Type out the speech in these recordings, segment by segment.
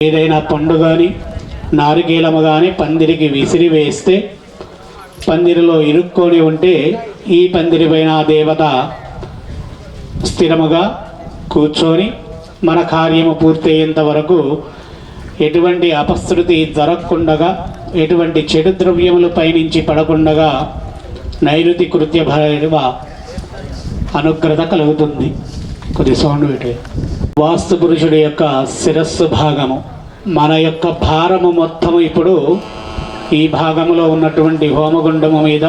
ఏదైనా పండు కానీ నారికేలము కానీ పందిరికి విసిరి వేస్తే పందిరిలో ఇరుక్కొని ఉంటే ఈ పందిరి పైన దేవత స్థిరముగా కూర్చొని మన కార్యము పూర్తయ్యేంత వరకు ఎటువంటి అపశృతి జరగకుండగా ఎటువంటి చెడు ద్రవ్యములు పైనుంచి పడకుండగా నైరుతి కృత్య భైరవ అనుగ్రత కలుగుతుంది. కొద్ది సౌండ్ పెట్టే. వాస్తు పురుషుడి యొక్క శిరస్సు భాగము. మన యొక్క భారము మొత్తం ఇప్పుడు ఈ భాగంలో ఉన్నటువంటి హోమగుండము మీద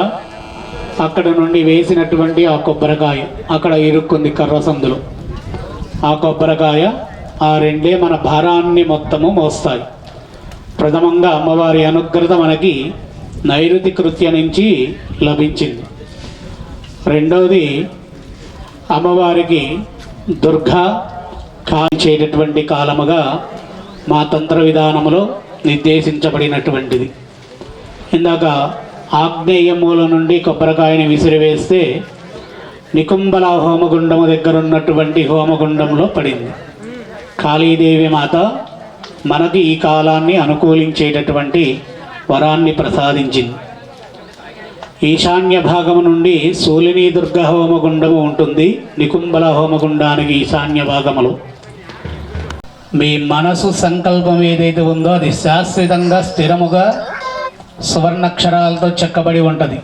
అక్కడ నుండి వేసినటువంటి ఆ కొబ్బరికాయ. అక్కడ ఇరుక్కుంది కర్ర సందులు. ఆ కొబ్బరికాయ ఆ రెండే మన భారాన్ని మొత్తము మోస్తాయి. ప్రథమంగా అమ్మవారి అనుగ్రత మనకి నైరుతి కృత్య నుంచి లభించింది. రెండవది అమ్మవారికి దుర్గా కాల్చేటటువంటి కాలముగా మా తంత్ర విధానములో నిర్దేశించబడినటువంటిది. ఇందాక ఆగ్నేయ మూల నుండి కొబ్బరికాయని విసిరివేస్తే నికుంబల హోమగుండము దగ్గర ఉన్నటువంటి హోమగుండంలో పడింది. కాళీదేవి మాత మనకి ఈ కాలాన్ని అనుకూలించేటటువంటి వరాన్ని ప్రసాదించింది. ఈశాన్య భాగము నుండి సూలిని దుర్గ హోమగుండము ఉంటుంది. నికుంబల హోమగుండానికి ఈశాన్య భాగములో. మీ మనసు సంకల్పం ఏదైతే ఉందో అది శాశ్వతంగా స్థిరముగా సువర్ణక్షరాలతో చెక్కబడి ఉంటుంది.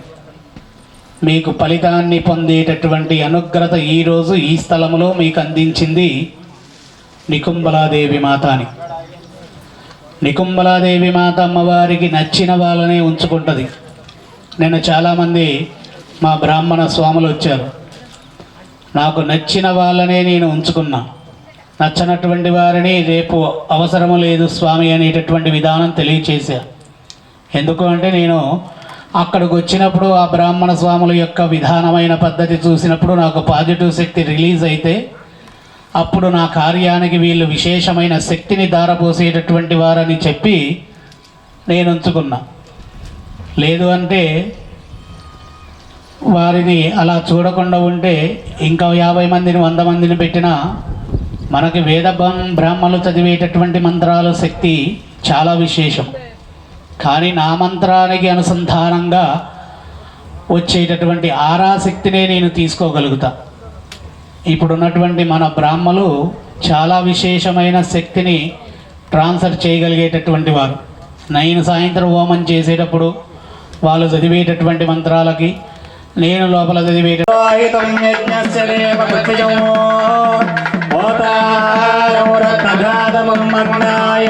మీకు ఫలితాన్ని పొందేటటువంటి అనుగ్రత ఈరోజు ఈ స్థలములో మీకు అందించింది నికుంబలాదేవి మాత అని నికుంబలాదేవి మాత అమ్మవారికి నచ్చిన వాళ్ళనే ఉంచుకుంటుంది. నేను చాలామంది మా బ్రాహ్మణ స్వాములు వచ్చారు. నాకు నచ్చిన వాళ్ళనే నేను ఉంచుకున్నా. నచ్చనటువంటి వారిని రేపు అవసరము లేదు స్వామి అనేటటువంటి విధానం తెలియచేశా. ఎందుకు అంటే నేను అక్కడికి వచ్చినప్పుడు ఆ బ్రాహ్మణ స్వాముల యొక్క విధానమైన పద్ధతి చూసినప్పుడు నాకు పాజిటివ్ శక్తి రిలీజ్ అయితే అప్పుడు నా కార్యానికి వీళ్ళు విశేషమైన శక్తిని దారపోసేటటువంటి వారని చెప్పి నేను ఉంచుకున్నా. లేదు అంటే వారిని అలా చూడకుండా ఉంటే ఇంకా యాభై మందిని వంద మందిని పెట్టినా మనకి వేద బ్రాహ్మలు బ్రాహ్మణులు చదివేటటువంటి మంత్రాల శక్తి చాలా విశేషం. కానీ నా మంత్రానికి అనుసంధానంగా వచ్చేటటువంటి ఆరాశక్తినే నేను తీసుకోగలుగుతా. ఇప్పుడున్నటువంటి మన బ్రాహ్మలు చాలా విశేషమైన శక్తిని ట్రాన్స్ఫర్ చేయగలిగేటటువంటి వారు. నేను సాయంత్రం హోమం చేసేటప్పుడు వాళ్ళు చదివేటటువంటి మంత్రాలకి నేను లోపల చదివేట ఆయుధం యజ్ఞస్య దేవ కృత్యజం హోతారమురతఘాతమం మగ్నాయ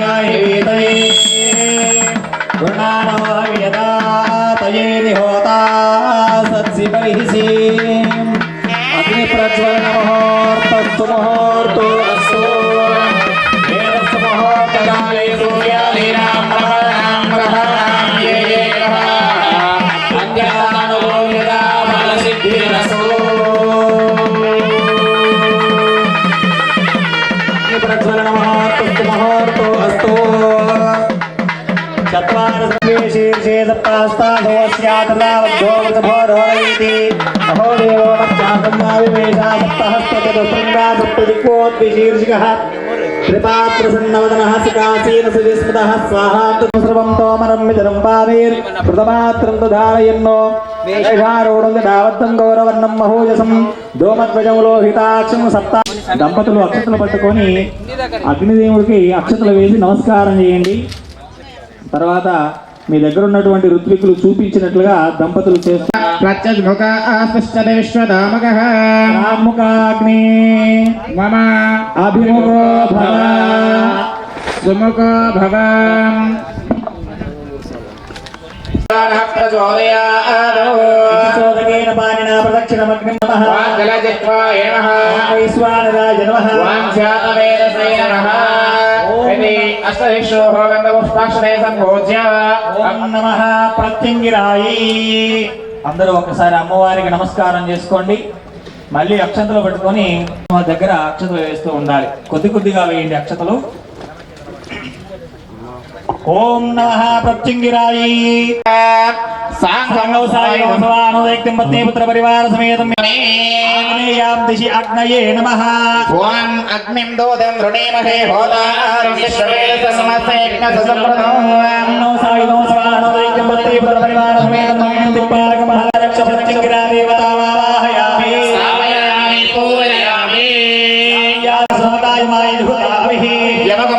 సప్తదిక్కోద్విశీర్షికः కృపాత్రసన్నవదనः సుకాసీన సువిస్మృతः स्वाहा సర్వం తోమరం మితరం పావేర్ కృతమాత్రం ధారయన్నో మేఘారూఢం దావత్తం గౌరవర్ణం మహోజసం. దోమధ్వజం లోహితాక్షం సప్త దంపతులు అక్షతలు పట్టుకొని అగ్నిదేవుడికి అక్షతలు వేసి నమస్కారం చేయండి. తర్వాత మీ దగ్గర ఉన్నటువంటి ఋత్వికులు చూపించినట్లుగా దంపతులు రాముకాగ్ని. మమ అభిముఖో భవ. సుముఖో భవ. చోదకేన పానినా ప్రదక్షిణమగ్నిం నమః జలజిత్వాయ నమః. వైశ్వానరాయ నమః. అష్టదిక్షోహో గంధపుష్పాక్షరే సంభోజ్య ఓం నమః ప్రత్యంగిరాయి అందరూ ఒకసారి అమ్మవారికి నమస్కారం చేసుకోండి. మళ్ళీ అక్షతలు పెట్టుకొని మా దగ్గర అక్షతలు వేస్తూ ఉండాలి. కొద్ది కొద్దిగా వేయండి అక్షతలు. ओम नमः प्रत्यंगिराय सांगोसाय भगवान व्यक्तिम पत्नी पुत्र परिवार समेत अग्नेयाम दिशि अग्नये नमः। ओम अग्निम दोदं ऋणेमहे होतार विश्वे समस्ते यज्ञ ससम्प्रदं नमोसाय नमः व्यक्तिम पत्नी पुत्र परिवार समेत नमः दिपालक महारक्ष देवता वावाहयामि। सामयामि पूजयामि। या समताय माय हुताभिः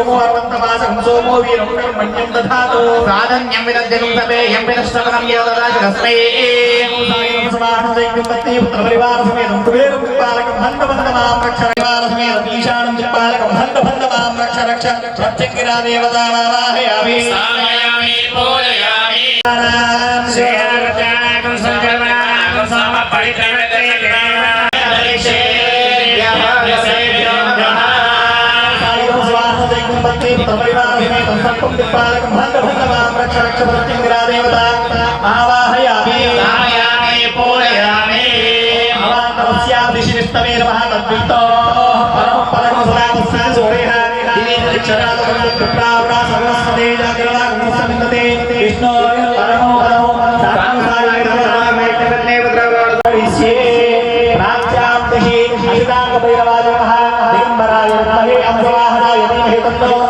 సోమో అనంతమాసం సోమో వీరం కర్మణ్యం దధాతు. సాధన్యం విదద్యం సభేయం दिक्पालक भंग भंग माम रक्ष रक्ष प्रतिंगिरा देवता आवाहयामि आयामि पूरयामि भवान् तपस्या दिशि निष्ठमे नमः तद्वितो परम परम सदा तस्या सोरेह विष्णु परमो परमो सानुसाराय नमः मैत्रकर्णे वद्रवाणिष्ये प्राच्यां दिशि अजितांग भैरवाय नमः दिगंबराय नमः अम्बवाहनाय नमः तत्तो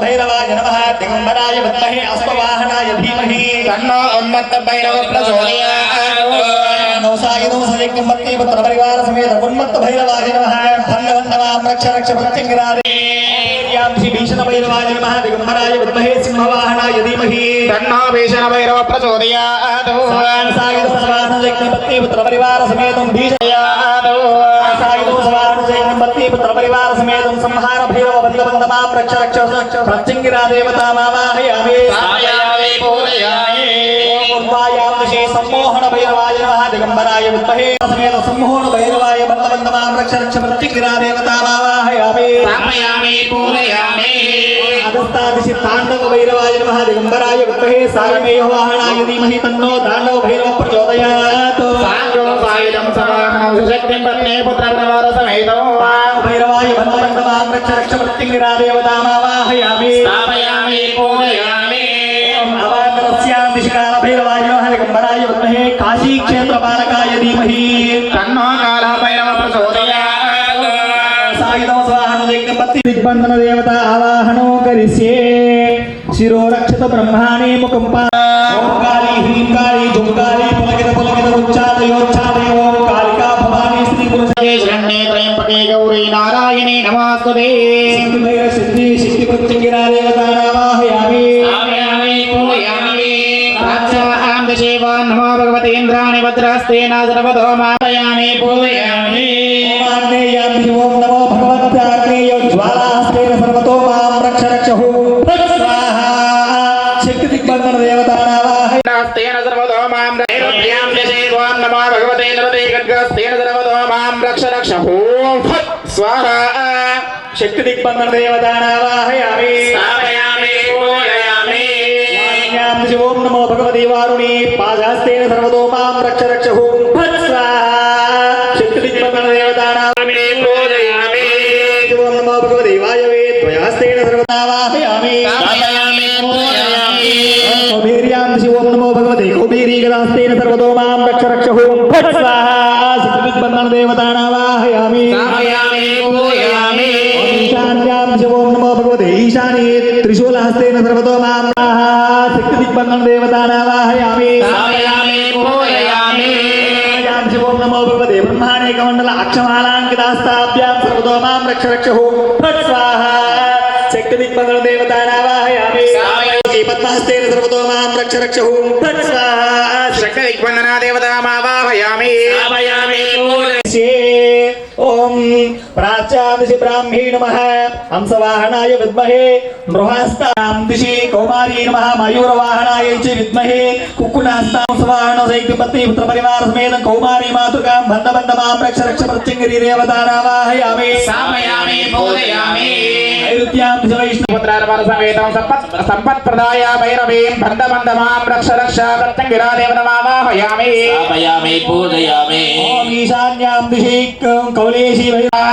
भैरवाय नमः। दिगंबराय विद्महे अश्ववाहनाय धीमहि। तन्नो उन्मत्त भैरव प्रचोदयात् नौसायिनो सदिगंबत्ते पुत्र परिवार समेत उन्मत्त भैरवाय नमः। भंगवन्नवाम रक्ष रक्ष प्रत्यंगिरारे भीषण भैरवाय नमः। दिगंबराय विद्महे सिंहवाहनाय धीमहि। तन्नो भीषण भैरव प्रचोदयात् सायिनो सवाहनो सदिगंबत्ते पुत्र परिवार समेत भीषयात् सायिनो सवाहनो सदिगंबत्ते पुत्र परिवार समेत संहार भैरव పరివార సమేతం సంహార భైరవ బంధవందమాం రక్ష రక్ష ప్రత్యంగిరా దేవతామావాహయామి స్థాపయామి పూజయామి పూర్వాయాం దిశే సమ్మోహన భైరవాయ నమః దిగంబరాయ విద్మహే సమేత సమ్మోహన భైరవాయ బంధవందమాం రక్ష రక్ష ప్రత్యంగిరా దేవతామావాహయామి స్థాపయామి పూజయామి అగస్తాదిశి తాండవ భైరవాయ నమః దిగంబరాయ విద్మహే సాయమేయ వాహనాయ ధీమహి తన్నో తాండవ భైరవ ప్రచోదయాత్ బంధవందమాం రక్ష రక్ష ప్రత్యంగిరా దేవతామావాహయామి స్థాపయామి పూజయామి అవాంతరస్యాం దిశకాల భైరవాయ నమః దిగంబరాయ విద్మహే కాశీ క్షేత్ర పాలకాయ ధీమహి తన్నో కాల భైరవ ప్రచోదయాత్ సాయుధం స్వాహన జగపతి నమోస్తుతే సిద్ధి భైర సిద్ధి సిద్ధి ప్రత్యంగిరా దేవత ఆవాహయామి స్థాపయామి పూజయామి రాజ్యాం దశేవాన్ నమో భగవతే ఇంద్రాణి భద్రాస్తేన సర్వతో మాపయామి పూజయామి ఓమాగ్నేయామి ఓం నమో భగవత్యాగ్నేయ జ్వాలాహస్తేన సర్వతో మాం రక్ష రక్ష హోం స్వాహా శక్తి దిగ్బంధన దేవత ఆవాహయ స్తేన సర్వతో మాం నైరుత్యాం దశేవాన్ నమో భగవతే నరదే ఖడ్గస్తేన సర్వతో మాం రక్ష రక్ష ఓం ఫట్ స్వాహా శక్తి దిగ్బంధన దేవతానావాహయామి స్థాపయామి పూజయామి వాణ్యాం దిశి ఓం నమో భగవతి వారుణి పాదాస్తేన సర్వతో మాం రక్ష రక్ష హోం ఫట్ స్వాహా శక్తి దిగ్బంధన దేవతానావాహయామి పూజయామి ఓం నమో భగవతి వాయవే త్వయాస్తేన సర్వతావాహయామి స్థాపయామి పూజయామి కౌబీర్యాం దిశి ఓం నమో భగవతి కౌబీరీ గదాస్తేన సర్వతో మాం రక్ష ఈశాన్యాం శివోం నమో భగవతే ఈశానే త్రిశూలహస్తేన సర్వతో మాం శక్తి దిగ్బంధం దేవతానావాహయామి శివోం నమో భగవతే బ్రహ్మాణేకమండల అక్షమాలాంకితాస్తాభ్యాం సర్వతో మాం రక్ష రక్ష హోం ఫట్ స్వాహ శక్తి దిగ్బంధం దేవతానావాహయామి పద్మహస్తేన సర్వతో మాం రక్ష రక్ష హోం ఫట్ స్వాహ శక్తి దిగ్బంధనా దేవతామావాహయామి ప్రాచ్యాం దిశి బ్రాహ్మీ నమ హంసవాహనాయ విద్మహే మృహాస్తాం దిశి కౌమారీ నమ మయూరవాహనాయ చ విద్మహే కుక్కునాస్తాం సవాహన సైక్తి పత్ని పుత్ర పరివార సమేతం కౌమారీ మాతృకాం బంధ బంధ మాం రక్ష రక్ష ప్రత్యంగిరి దేవతానావాహయామి స్థాపయామి పూజయామి నైరుత్యాం దిశ వైష్ణవ పుత్రార్మణ సమేతం సంపత్ సంపత్ప్రదాయ భైరవీం బంధమందమాం రక్ష రక్ష ప్రత్యంగిరా దేవతమావాహయామి స్థాపయామి పూజయామి ఓం ఈశాన్యాం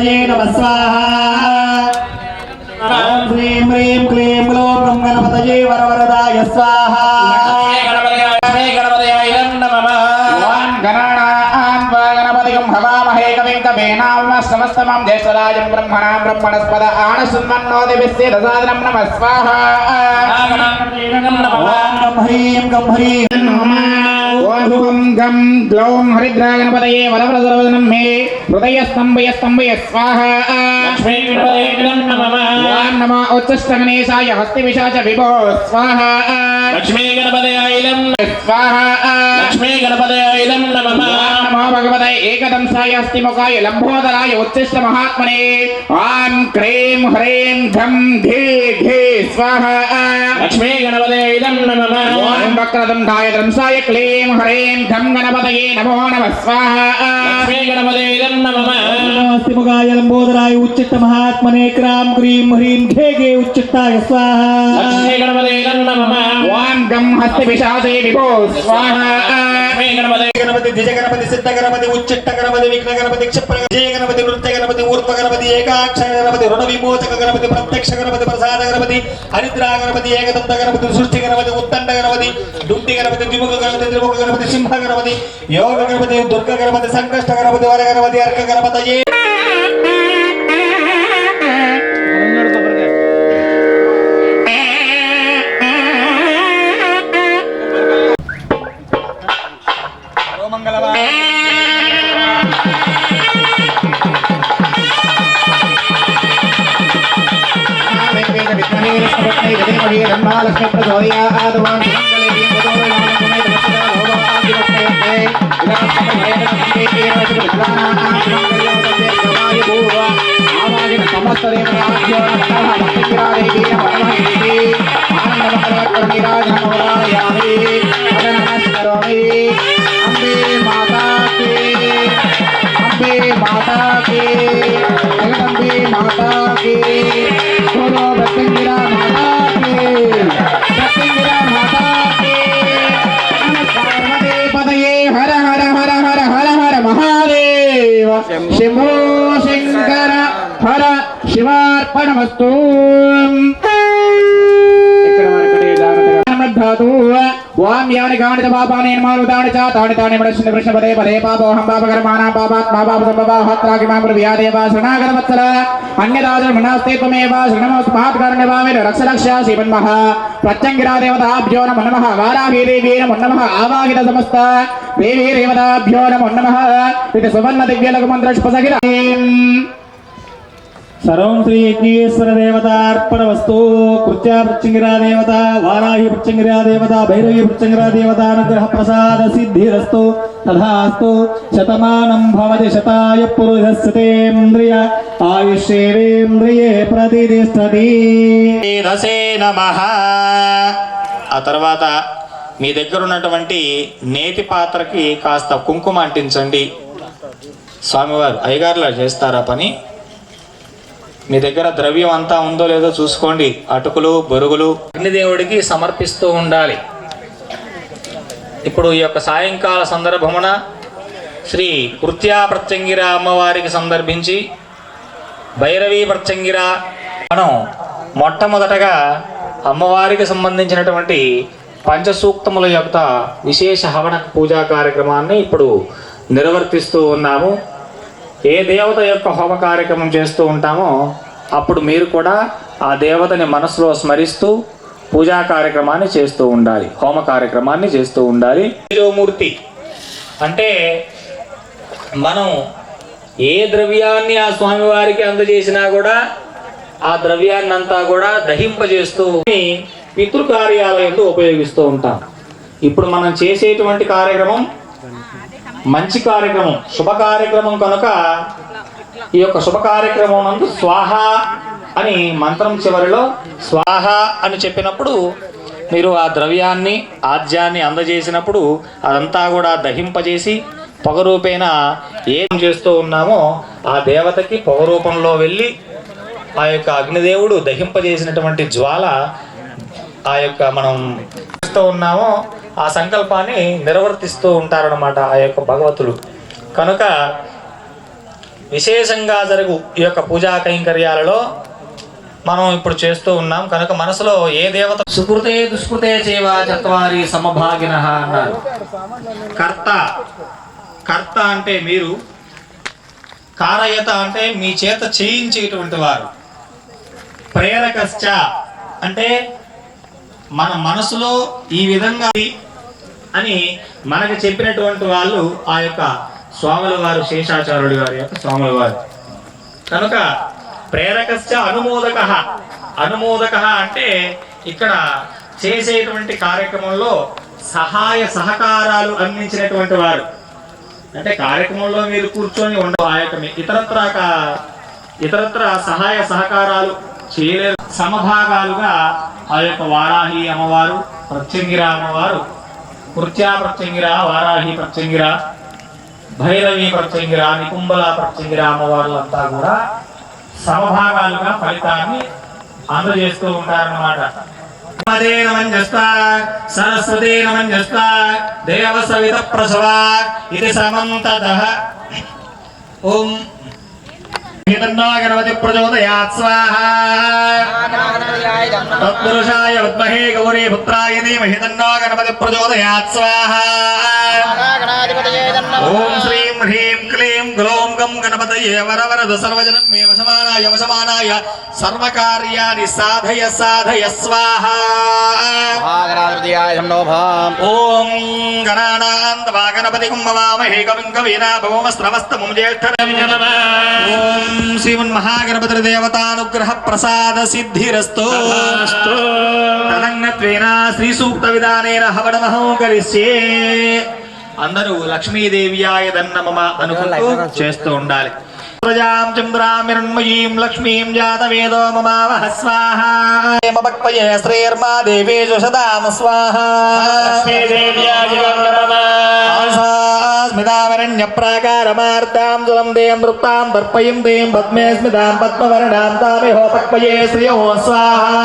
గణపతయే నమః స్వాహ. హ్రీం హ్రీం క్లీం గ్లౌం గణపతయే వరవరదాయ స్వాహ. సమస్తమం జ్యేష్ఠరాజం బ్రహ్మణాం బ్రహ్మణస్పద ఆనసున్మన్నోతి విశ్వేదసాదనం నమ స్వాహ. హ్రీం గం హ్రీం. ఓం గం గ్లౌం హరిద్రాగణపతయే వరవరసర్వదనం మే హృదయ స్తంభయ స్తంభయ స్వాహ నమః. ఓం నమ ఉచ్చష్టగణేశాయ హస్తి విశాచ విభో స్వాహ. లక్ష్మీ గణపతయాయ స్వాహ. నమో భగవతే ఏకదంసాయ హస్తిముఖాయ లంబోదరాయ ఉచ్చిష్ట మహాత్మనే ఆం క్రీం హ్రీం ఘం ఘే ఘే స్వాహ లక్ష్మీ గణపతయాయ నమః ఓం వక్రదండాయ దంసాయ క్లీం హ్రీం ఘం గణపతయే నమో నమ స్వాహ లక్ష్మీ గణపతయాయ నమః నమస్తిముఖాయ లంబోదరాయ ఉచ్చిష్ట మహాత్మనే క్రాం క్రీం హ్రీం ఘే ఘే ఉచ్చిష్టాయ స్వాహ లక్ష్మీ గణపతయాయ నమః ఓం గం హస్తి విశాచే విభో స్వాహ లక్ష్మీ గణపతయాయ గణపతి. దిజ గణపతి సిద్ధ గణపతి ఉచ్చిట్ట గణపతి విఘ్న గణపతి క్షిప్ర జయ గణపతి నృత్య గణపతి ఊర్ధ్వ గణపతి ఏకాక్షర గణపతి రుణ విమోచక గణపతి ప్రత్యక్ష గణపతి ప్రసాద గణపతి హరిద్రా గణపతి ఏకదంత గణపతి సృష్టి గణపతి ఉత్తండ గణపతి దుండి గణపతి ద్విముఖ గణపతి త్రిముఖ గణపతి సింహ గణపతి యోగ గణపతి దుర్గ గణపతి సంకష్ట గణపతి వర గణపతి అర్క గణపతి సమస్త అంబే మాతా శివార్పణమస్తు. ఓం యాని గాణిత పాపాని నిర్మాలుతాని చ తాని తాని మడసిన కృష్ణ పదే పదే పాపోహం పాపకర్మాణ పాపాత్ పాపాప సంభవ హత్రాకి మాములు వ్యాదేవ శరణాగత వత్సల. అన్యదాజ మనాస్తే త్వమేవ శరణమస్తు మహాత్కారణ్య భావేన రక్ష రక్ష శ్రీమన్మః ప్రత్యంగిరా దేవతాభ్యో నమో నమః. వారాహి దేవీ నమో నమః. ఆవాహిత సమస్త. దేవీ దేవతాభ్యో నమో నమః. ఇది సువర్ణ దివ్యలకు మంత్రష్పసగిర సర్వం శ్రీ యజ్ఞేశ్వర దేవతార్పణమస్తు కృత్యా పృచ్చంగిరా దేవత వారాహి పృచ్చంగిరా దేవత భైరవి పృచ్చంగిరా దేవత అనుగ్రహ ప్రసాద సిద్ధిరస్తు. తథాస్తు. శతమానం భవతి శతాయ పురుషస్యతేంద్రియ ఆయుష్యేంద్రియే ప్రతిష్టతి. దశే నమ. ఆ తర్వాత మీ దగ్గర ఉన్నటువంటి నేతి పాత్రకి కాస్త కుంకుమ అంటించండి. స్వామివారు అయ్యగారులా చేస్తారా పని? మీ దగ్గర ద్రవ్యం అంతా ఉందో లేదో చూసుకోండి. అటుకులు బొరుగులు. అగ్నిదేవుడికి సమర్పిస్తూ ఉండాలి. ఇప్పుడు ఈ యొక్క సాయంకాల సందర్భమున శ్రీ కృత్యా ప్రత్యంగిర అమ్మవారికి సందర్భించి భైరవీ ప్రత్యంగిర మనం మొట్టమొదటగా అమ్మవారికి సంబంధించినటువంటి పంచసూక్తముల యొక్క విశేష హవన పూజా కార్యక్రమాన్ని ఇప్పుడు నిర్వర్తిస్తూ ఉన్నాము. ఏ దేవత యొక్క హోమ కార్యక్రమం చేస్తూ ఉంటామో అప్పుడు మీరు కూడా ఆ దేవతని మనసులో స్మరిస్తూ పూజా కార్యక్రమాన్ని చేస్తూ ఉండాలి. హోమ కార్యక్రమాన్ని చేస్తూ ఉండాలి. మూర్తి అంటే మనం ఏ ద్రవ్యాన్ని ఆ స్వామివారికి అందజేసినా కూడా ఆ ద్రవ్యాన్ని అంతా కూడా దహింపజేస్తూ పితృకార్యాలయంలో ఉపయోగిస్తూ ఉంటాం. ఇప్పుడు మనం చేసేటువంటి కార్యక్రమం మంచి కార్యక్రమం శుభ కార్యక్రమం కనుక ఈ యొక్క శుభ కార్యక్రమం నందు స్వాహ అని మంత్రం చివరిలో స్వాహ అని చెప్పినప్పుడు మీరు ఆ ద్రవ్యాన్ని ఆద్యాన్ని అందజేసినప్పుడు అదంతా కూడా దహింపజేసి పొగరూపేణ ఏం చేస్తూ ఉన్నామో ఆ దేవతకి పొగ రూపంలో వెళ్ళి ఆ యొక్క అగ్నిదేవుడు దహింపజేసినటువంటి జ్వాల ఆ యొక్క మనం చేస్తూ ఉన్నామో ఆ సంకల్పాన్ని నిర్వర్తిస్తూ ఉంటారనమాట ఆ యొక్క భగవతులు. కనుక విశేషంగా జరుగు ఈ యొక్క పూజా కైంకర్యాలలో మనం ఇప్పుడు చేస్తూ ఉన్నాం. కనుక మనసులో ఏ దేవత సుకృతే దుష్కృతే చేవా చత్వారి సమభాగిన అన్నారు. కర్త కర్త అంటే మీరు కారయత అంటే మీ చేత చేయించేటువంటి వారు. ప్రేరకశ్చ అంటే మన మనసులో ఈ విధంగా అని మనకు చెప్పినటువంటి వాళ్ళు ఆ యొక్క స్వాముల వారు శేషాచార్యుడి వారి యొక్క స్వాముల వారు. కనుక ప్రేరకశ్చ అనుమోదక. అనుమోదక అంటే ఇక్కడ చేసేటువంటి కార్యక్రమంలో సహాయ సహకారాలు అందించినటువంటి వారు. అంటే కార్యక్రమంలో మీరు కూర్చొని ఉండ ఆ యొక్క ఇతరత్ర ఇతరత్ర సహాయ సహకారాలు చేయలేరు. సమభాగాలుగా ఆ యొక్క వారాహి అమ్మవారు ప్రత్యంగిర అమ్మవారు కృత్యా ప్రత్యంగిర వారాహి ప్రత్యంగిర భైరవి ప్రత్యంగిర నికుంబల ప్రత్యంగిర అమ్మవార్లంతా కూడా సమభాగాలుగా ఫలితాన్ని అందజేస్తూ ఉంటారన్నమాట. పదే నమంజస్త సరస్వతే నమంజస్త దేవ సవిత ప్రసవ ఇది సమంతద. ఓం గణపతి ప్రచోదయాత్ స్వాహా తత్పురుషాయ విద్మహే గౌరీ పుత్రాయ ధీమహి తన్నో గణపతి ప్రచోదయాత్ స్వాహా ఓం శ్రీం హ్రీం క్లీం గ్లౌం గం గణపతయే వరవరద సర్వజనం మే వశమానాయ వశమానాయ సర్వకార్యాణి సాధయ సాధయ స్వాహా. ఓం గణానాంతవా గణపతి కుంభవామహే కవిం కవీనా భవమస్త్రవస్తమం జ్యేష్ఠ ఓం శ్రీమన్మహాగణపతి దేవతానుగ్రహ ప్రసాద సిద్ధిరస్తు తదంగత్వేన శ్రీ సూక్త విధానేన హవనమహం కరిష్యే అందరూ లక్ష్మీదేవ్యాయ దన్నమమ అనుకుంటూ చేస్తూ ఉండాలి. प्रजां चन्द्रामिरण्मयीं लक्ष्मीं जातवेदो ममावह स्वाहा। ममक्पये श्रीर्मा देवेषु सदां स्वाहा। स्मितामरण्यप्राकारमार्तां जलं दें नृप्तां दर्पयीं दें पद्मे स्वाहा।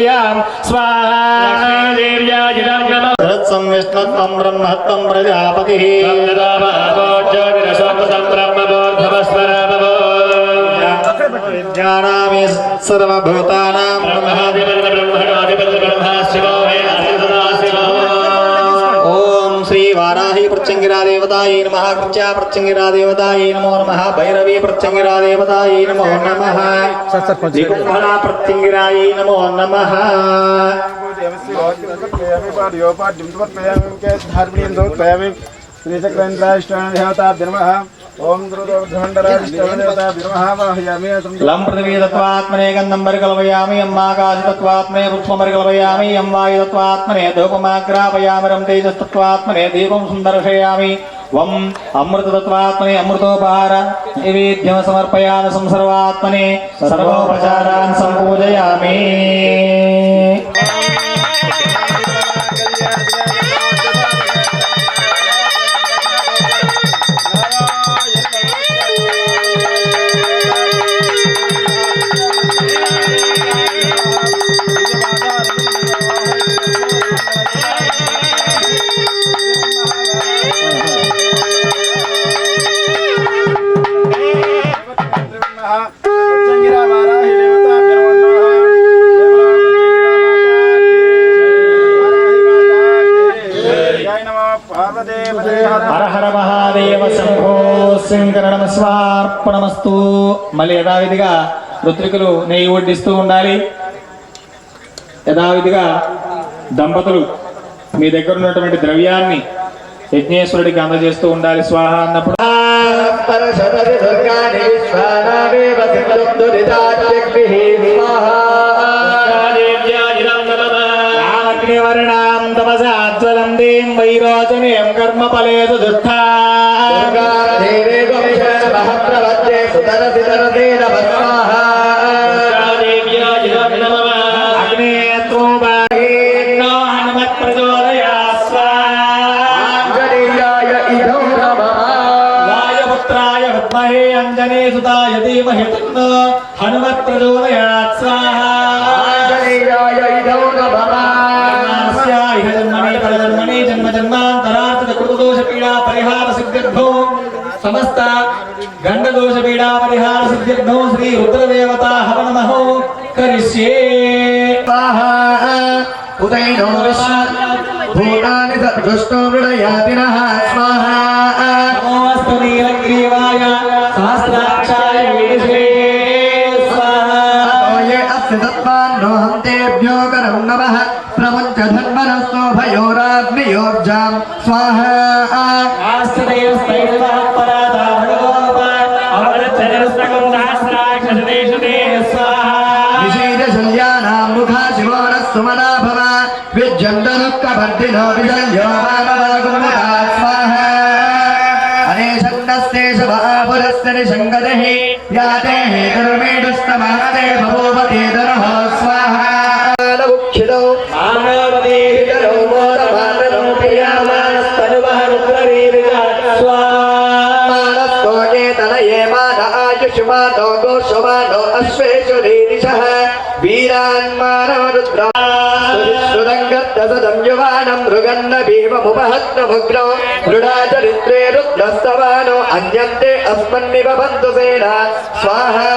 ప్రియాం స్వాహాదేవ్యాజిదం విష్ణుత్వం బ్రహ్మత్వం ప్రజాపతి విజ్ఞానామి సర్వభూతానాం ఓం శ్రీ వారాహి ప్రత్యంగిరా దేవతాయై నమ కృత్యా ప్రత్యంగిరా దేవతాయై నమో నమ భైరవీ ప్రత్యంగిరా దేవతాయై నమో నమ దిగుంభరా ప్రత్యంగిరాయై నమో నమ ఓం లం పృథివీ తత్వాత్మనే గంధం పరికల్పయామి అమ్మాకాశతత్వాత్మనే పుష్పం పరికల్పయామి ఎం వాయుతత్వాత్మనే ధూపమాగ్రాపయామి రం తేజస్తత్వాత్మనే దీపం సుందర్శయామి. వం అమృతతత్వాత్మనే అమృతోపహార నైవేద్యం సమర్పయామి సంసర్వాత్మనే సర్వోపచారాన్ సంపూజయామి. నమస్వార్పణమస్తు మళ్ళీ యథావిధిగా రుత్రికులు నెయ్యి వడ్డిస్తూ ఉండాలి. యథావిధిగా దంపతులు మీ దగ్గర ఉన్నటువంటి ద్రవ్యాన్ని యజ్ఞేశ్వరుడికి అందజేస్తూ ఉండాలి. స్వాహ అన్నప్పుడు. రామగ్నివర్ణాం తపసాజ్వలం దేం వైరోచనేం కర్మ ఫలేదు దుఃఖా. సుతాయ హనుమత్ ప్రచోదయాత్ జన్మని జన్మ జన్మాంతరార్చిత కృతదోష పీడా పరిహార సిద్ధిర్భో సమస్త గండదోష పీడా పరిహార సిద్ధిర్భో శ్రీ రుద్రదేవత హవన మహో కరిష్యే ఉదయో భూతాని సృష్టో విడయాతినః స్వాహా भयोराग्नियोर्जां स्वाहा विशेषशल्यानां मुखा शिवो नः सुमना भव विज्यन्दनुक्कवर्धिनो विजल्यो मानवागुमता स्वाहा अनेशन्नस्ते शभापुरस्य निषङ्गतिः याते हेतुर्मेढुस्तमानते बभूवते आयुष्मानो गोषमानो अश्वेषु नीरिषः वीरान् मानव रुद्रा सुरङ्गत्तसदं युवानं मृगन्न भीममुपहत्नमुग्नो दृढाचरित्रे रुद्रस्तवानो अन्यन्ते अस्मन्निव बन्धुसेना स्वाहा